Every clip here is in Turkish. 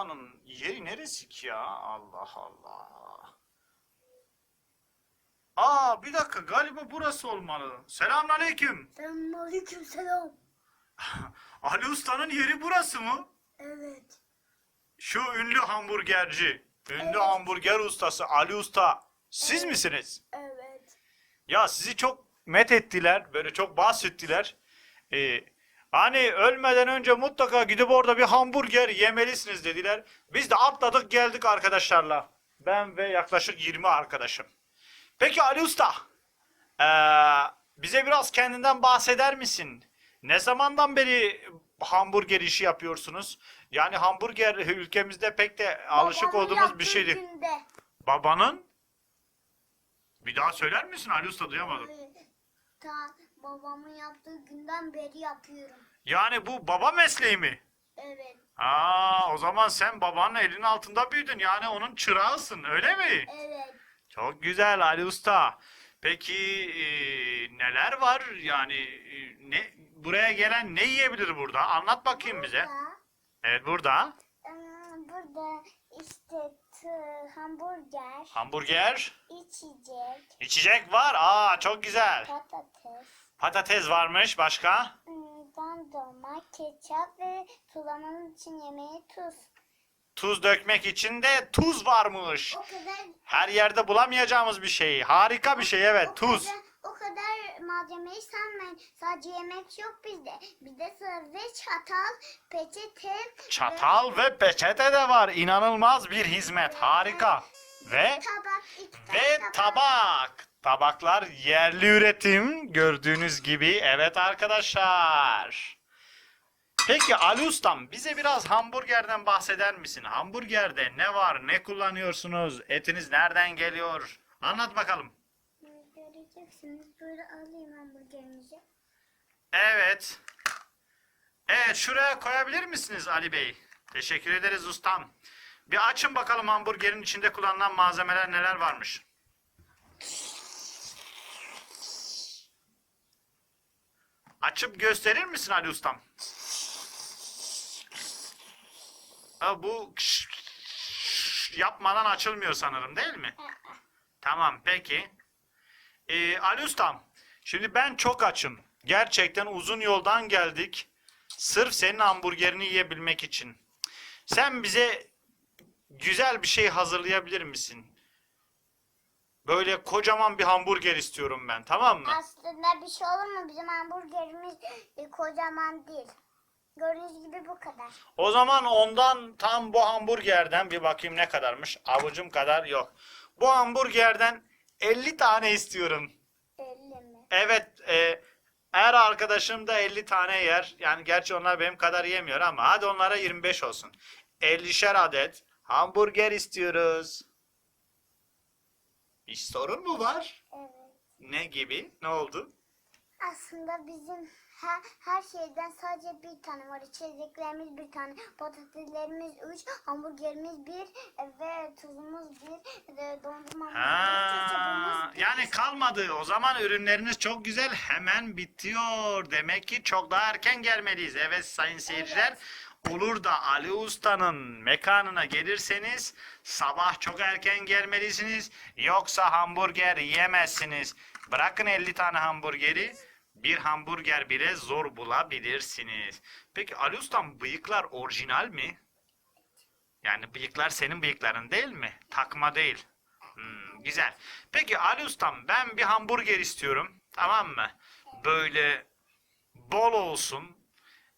Usta'nın yeri neresi ki ya? Allah Allah. Aa bir dakika galiba burası olmalı. Selamünaleyküm. Selamünaleyküm selam. Ali Usta'nın yeri burası mı? Evet. Şu ünlü hamburgerci, ünlü Evet. hamburger ustası Ali Usta. Siz Evet. misiniz? Evet. Ya sizi çok met ettiler, böyle çok bahsettiler. Ee, hani ölmeden önce mutlaka gidip orada bir hamburger yemelisiniz dediler. Biz de atladık geldik arkadaşlarla. Ben ve yaklaşık 20 arkadaşım. Peki Ali Usta, ee, bize biraz kendinden bahseder misin? Ne zamandan beri hamburger işi yapıyorsunuz? Yani hamburger ülkemizde pek de alışık Babamın olduğumuz bir şeydi. günde. Babanın? Bir daha söyler misin Ali Usta duyamadım. Evet. Ta babamın yaptığı günden beri yapıyorum. Yani bu baba mesleği mi? Evet. Aa, o zaman sen babanın elinin altında büyüdün. Yani onun çırağısın öyle mi? Evet. Çok güzel Ali Usta. Peki e, neler var? Yani e, ne buraya gelen ne yiyebilir burada? Anlat bakayım bize. Burada, Evet burada. ıı, burada işte tı, hamburger, Hamburger, içecek, içecek var. Aa çok güzel. patates, Patates varmış başka. dondurma, ketçap ve sulamanın için yemeği tuz. Tuz dökmek için de tuz varmış. O kadar Her yerde bulamayacağımız bir şey. Harika bir şey evet o tuz. Kadar, o kadar malzemeyi sanmayın. Sadece yemek yok bizde. Bizde sadece çatal, peçete Çatal ve peçete de var. İnanılmaz bir hizmet. Harika. Ve tabak, ve tabak. Tabaklar yerli üretim gördüğünüz gibi. Evet arkadaşlar. Peki Ali Ustam bize biraz hamburgerden bahseder misin? Hamburgerde ne var? Ne kullanıyorsunuz? Etiniz nereden geliyor? Anlat bakalım. Göreceksiniz. Böyle alayım hamburgerimizi. Evet. Evet şuraya koyabilir misiniz Ali Bey? Teşekkür ederiz ustam. Bir açın bakalım hamburgerin içinde kullanılan malzemeler neler varmış. Açıp gösterir misin Ali ustam? Ha, bu yapmadan açılmıyor sanırım değil mi? Tamam peki. Ee, Ali Ustam, şimdi ben çok açım. Gerçekten uzun yoldan geldik. Sırf senin hamburgerini yiyebilmek için. Sen bize güzel bir şey hazırlayabilir misin? Böyle kocaman bir hamburger istiyorum ben, tamam mı? Aslında bir şey olur mu? Bizim hamburgerimiz e, kocaman değil. Gördüğünüz gibi bu kadar. O zaman ondan tam bu hamburgerden bir bakayım ne kadarmış. Avucum kadar yok. Bu hamburgerden 50 tane istiyorum. 50 mi? Evet, e, her arkadaşım da 50 tane yer. Yani gerçi onlar benim kadar yemiyor ama hadi onlara 25 olsun. 50'şer adet hamburger istiyoruz. Bir sorun mu var? Evet. Ne gibi? Ne oldu? Aslında bizim her, her şeyden sadece bir tane var. İçeceklerimiz bir tane, patateslerimiz üç, hamburgerimiz bir ve tuzumuz bir, ve dondurmamız Ha, bir. yani kalmadı. O zaman ürünleriniz çok güzel. Hemen bitiyor. Demek ki çok daha erken gelmeliyiz. Evet sayın seyirciler. Olur da Ali Usta'nın mekanına gelirseniz sabah çok erken gelmelisiniz. Yoksa hamburger yemezsiniz. Bırakın 50 tane hamburgeri. Bir hamburger bile zor bulabilirsiniz. Peki Ali Usta'm bıyıklar orijinal mi? Yani bıyıklar senin bıyıkların değil mi? Takma değil. Hmm, güzel. Peki Ali Ustam ben bir hamburger istiyorum. Tamam mı? Böyle bol olsun.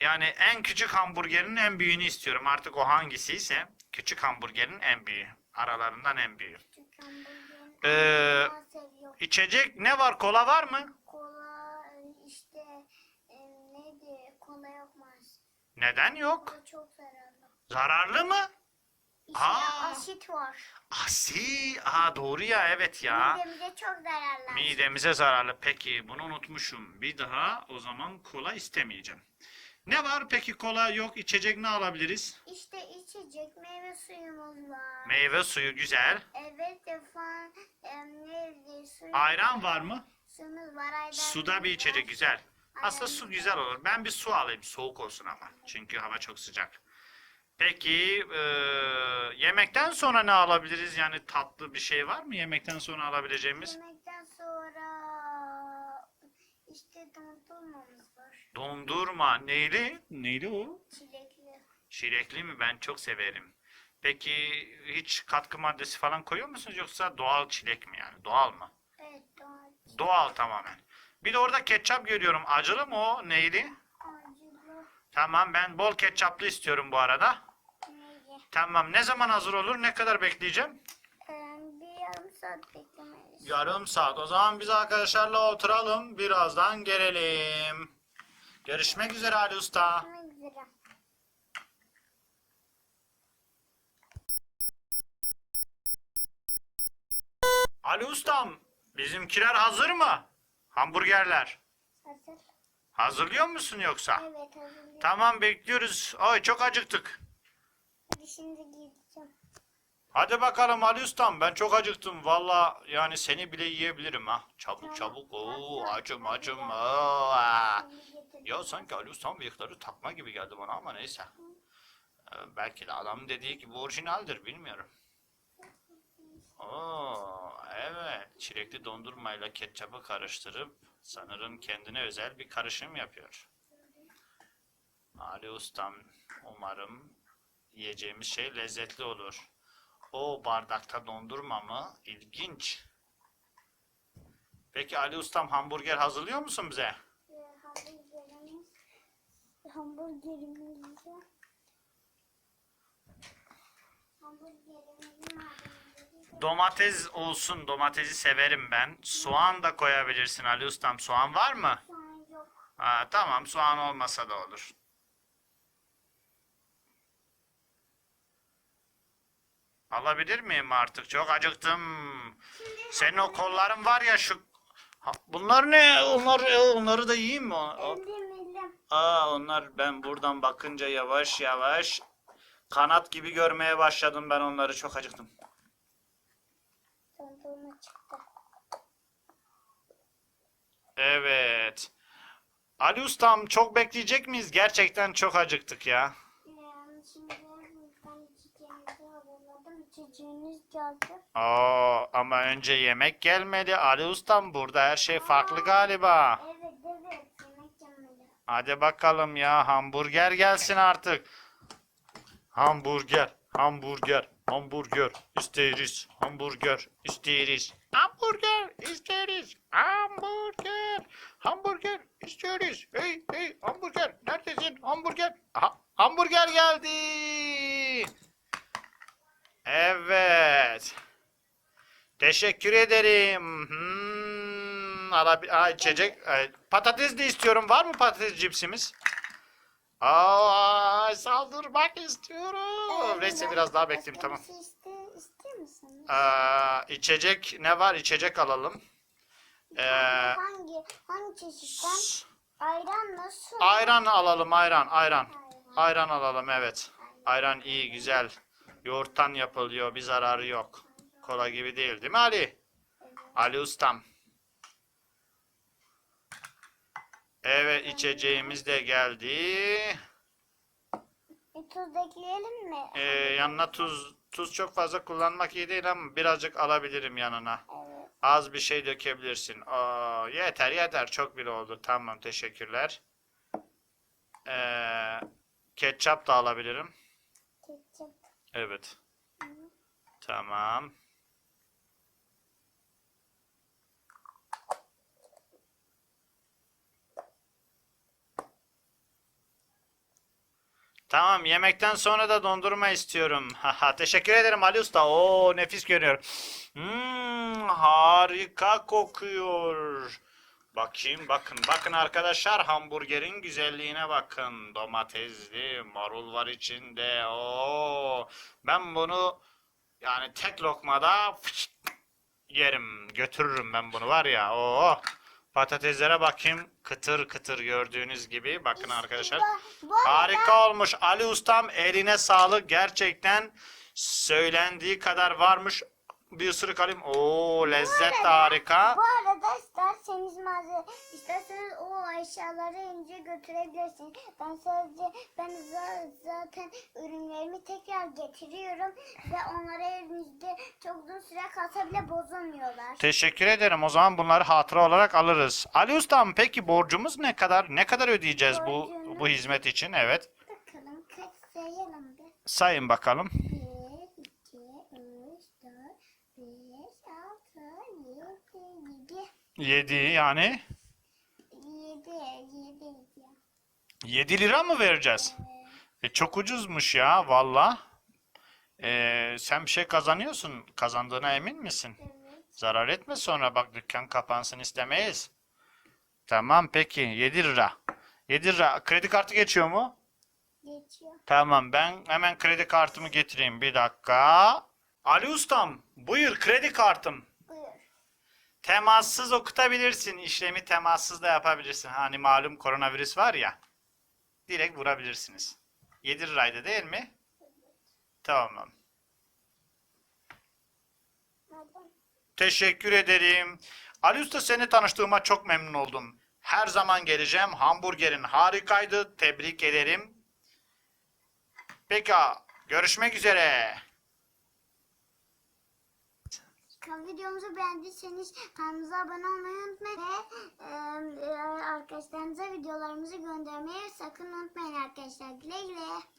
Yani en küçük hamburgerin en büyüğünü istiyorum. Artık o hangisiyse küçük hamburgerin en büyüğü. Aralarından en büyüğü. Ee, içecek ne var? Kola var mı? Kola e, işte e, neydi? Kola yapmaz. Neden yok? Kola çok zararlı. Zararlı mı? İçinde Aa. asit var. Asi. Aa doğru ya evet ya. Midemize çok zararlı. Midemize zararlı. Peki bunu unutmuşum. Bir daha o zaman kola istemeyeceğim. Ne var peki kola yok içecek ne alabiliriz? İşte içecek meyve suyumuz var. Meyve suyu güzel. Evet efendim. Neydi? Suyu, Ayran var mı? Suyumuz var. Ayran Suda bir içecek güzel. Aslında su güzel olur. Ben bir su alayım. Soğuk olsun ama. Çünkü hava çok sıcak. Peki e, yemekten sonra ne alabiliriz? Yani tatlı bir şey var mı yemekten sonra alabileceğimiz? Yemekten sonra işte dondurmamız var. Dondurma. Neyli? Neyli o? Çilekli. Çilekli mi? Ben çok severim. Peki hiç katkı maddesi falan koyuyor musunuz yoksa doğal çilek mi yani? Doğal mı? Evet doğru. Doğal tamamen. Bir de orada ketçap görüyorum. Acılı mı o? Neyli? Acılı. Tamam ben bol ketçaplı istiyorum bu arada. Neyi? Tamam ne zaman hazır olur? Ne kadar bekleyeceğim? Ee, bir yarım saat beklemeliyiz. Yarım saat. O zaman biz arkadaşlarla oturalım. Birazdan gelelim. Görüşmek üzere Ali Usta. Görüşmek üzere. Ali Ustam, bizimkiler hazır mı? Hamburgerler. Hazır. Hazırlıyor musun yoksa? Evet hazırlıyorum. Tamam bekliyoruz. Ay çok acıktık. Hadi şimdi gideceğim. Hadi bakalım Ali Ustam ben çok acıktım. Valla yani seni bile yiyebilirim ha. Çabuk çabuk. Oo acım acım. Oo. Ya sanki Ali Ustam bıyıkları takma gibi geldi bana ama neyse. Ee, belki de adam dediği gibi orijinaldir bilmiyorum. Oo, evet. Çilekli dondurmayla ketçapı karıştırıp sanırım kendine özel bir karışım yapıyor. Ali Ustam umarım yiyeceğimiz şey lezzetli olur. O bardakta dondurma mı? İlginç. Peki Ali Ustam hamburger hazırlıyor musun bize? Hamburgerimiz. Hamburgerimizi. Hamburgerimizin. Domates olsun. Domatesi severim ben. Soğan da koyabilirsin Ali Ustam. Soğan var mı? Şu an yok. Ha, tamam soğan olmasa da olur. Alabilir miyim artık? Çok acıktım. Senin o kolların var ya şu... Ha, bunlar ne? Onlar, onları da yiyeyim mi? O-. Aa, onlar ben buradan bakınca yavaş yavaş kanat gibi görmeye başladım ben onları. Çok acıktım. Evet. Ali Ustam çok bekleyecek miyiz? Gerçekten çok acıktık ya. Aa, ama önce yemek gelmeli. Ali Ustam burada her şey farklı galiba. Evet evet. Yemek yemeli. Hadi bakalım ya hamburger gelsin artık. Hamburger, hamburger, hamburger isteriz. Hamburger isteriz. Hamburger isteriz. Hamburger, hamburger isteriz. Hey hey hamburger neredesin hamburger? Aha, hamburger geldi. Evet. Teşekkür ederim. Hmm, alabi- Aa, içecek. Ay, Patates de istiyorum. Var mı patates cipsimiz? Aa, saldırmak istiyorum. Neyse biraz daha bekleyeyim Başka tamam. Bir şey iste, istiyor musunuz? Aa, içecek ne var? İçecek alalım. Ee, hangi hangi çeşitten? Ayran nasıl? ayran alalım ayran ayran. Ayran. Ayran alalım evet. Ayran iyi güzel. Yoğurttan yapılıyor bir zararı yok. Kola gibi değil değil mi Ali? Ali ustam. Evet içeceğimiz de geldi. E, tuz ekleyelim mi? Ee, yanına tuz tuz çok fazla kullanmak iyi değil ama birazcık alabilirim yanına. Evet. Az bir şey dökebilirsin. Aa, yeter yeter çok bile oldu. Tamam teşekkürler. Ee, ketçap da alabilirim. Ketçap. Evet. Tamam. Tamam yemekten sonra da dondurma istiyorum. Teşekkür ederim Ali Usta. Oo nefis görünüyor. Hmm, harika kokuyor. Bakayım bakın bakın arkadaşlar hamburgerin güzelliğine bakın. Domatesli marul var içinde. Oo ben bunu yani tek lokmada yerim götürürüm ben bunu var ya. Oo patateslere bakayım kıtır kıtır gördüğünüz gibi. Bakın arkadaşlar. Harika olmuş. Ali Ustam eline sağlık. Gerçekten söylendiği kadar varmış. Bir ısırık alayım. Oo lezzet de harika. Bu arada isterseniz malzeme, isterseniz o eşyaları ince götürebilirsiniz. Ben sadece ben za- zaten ürünlerimi tekrar getiriyorum ve onları elinizde çok uzun süre kalsa bile bozulmuyorlar. Teşekkür ederim. O zaman bunları hatıra olarak alırız. Ali Ustam peki borcumuz ne kadar? Ne kadar ödeyeceğiz bu bu hizmet için? Evet. Bakalım kaç sayalım bir. Sayın bakalım. 7, 7. 7 yani 7, 7. 7 lira mı vereceğiz? E, çok ucuzmuş ya valla. E, sen bir şey kazanıyorsun. Kazandığına emin misin? Evet. Zarar etme sonra bak dükkan kapansın istemeyiz. Tamam peki 7 lira. 7 lira. Kredi kartı geçiyor mu? Geçiyor. Tamam ben hemen kredi kartımı getireyim bir dakika. Ali Ustam buyur kredi kartım. Temassız okutabilirsin. İşlemi temassız da yapabilirsin. Hani malum koronavirüs var ya. Direkt vurabilirsiniz. 7 liraydı değil mi? Tamam. Teşekkür ederim. Ali Usta seni tanıştığıma çok memnun oldum. Her zaman geleceğim. Hamburgerin harikaydı. Tebrik ederim. Peki görüşmek üzere. Videomuzu beğendiyseniz kanalımıza abone olmayı unutmayın ve e, arkadaşlarınıza videolarımızı göndermeyi sakın unutmayın arkadaşlar. Güle güle.